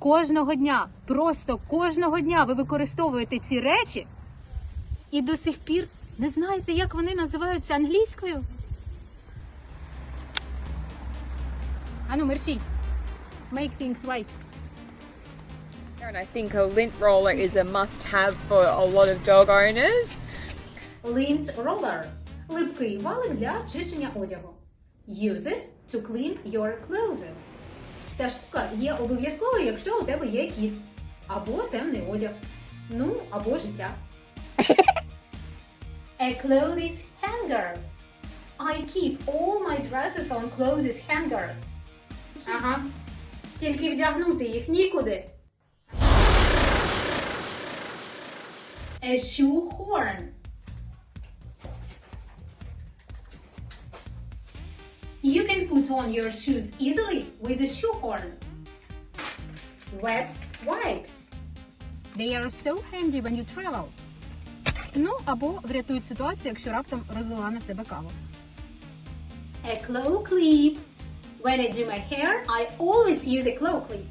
Кожного дня, просто кожного дня ви використовуєте ці речі і до сих пір не знаєте, як вони називаються англійською? Ану, мерщій. Make things right. And I think a lint roller is a must have for a lot of dog owners. Lint roller – липкий валик для чищення одягу. Use it to clean your clothes. Ця штука є обов'язковою, якщо у тебе є кіт. Або темний одяг. Ну, або життя. A clothes hanger. I keep all my dresses on clothes hangers. Ага. Тільки вдягнути їх нікуди. A shoehorn. You can put on your shoes easily with a shoehorn. Wet wipes. They are so handy when you travel. Ну, або врятують ситуацію, якщо раптом розлила на себе каву. A claw clip. When I do my hair, I always use a claw clip.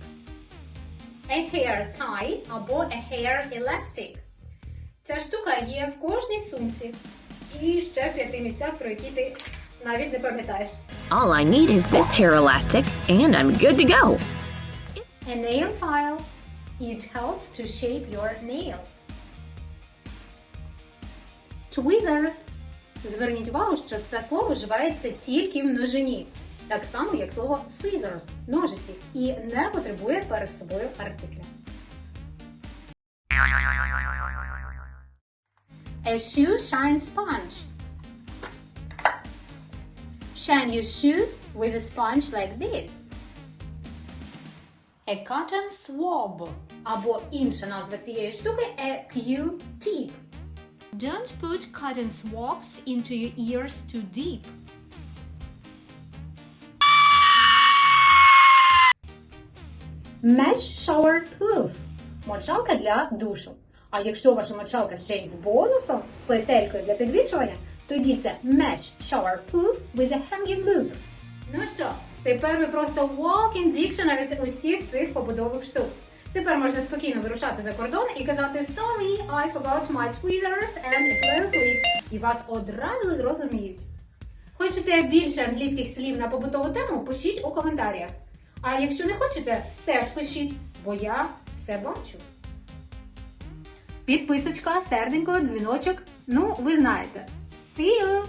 A hair tie або a hair elastic. Ця штука є в кожній сумці. І ще п'яти місцях, про які ти навіть не пам'ятаєш. All I need is this hair elastic, and I'm good to go. A nail file. It helps to shape your nails. Tweezers. Зверніть увагу, що це слово вживається тільки в множині. Так само, як слово scissors – ножиці, і не потребує перед собою артикля. A shoe shine sponge. Shine your shoes with a sponge like this. A cotton swab. Або інша назва цієї штуки a Q-tip. Don't put cotton swabs into your ears too deep. Mesh shower proof. Мочалка для душу. А якщо ваша мочалка ще й з бонусом, петелькою для підвішування, тоді це Mesh shower proof with a hanging loop. Ну що, тепер ви просто walking dictionary з усіх цих побудових штук. Тепер можна спокійно вирушати за кордон і казати Sorry, I forgot my tweezers and a clip. І вас одразу зрозуміють. Хочете більше англійських слів на побутову тему? Пишіть у коментарях. А якщо не хочете, теж пишіть, бо я все бачу. Підписочка, серденько, дзвіночок. Ну, ви знаєте. See you!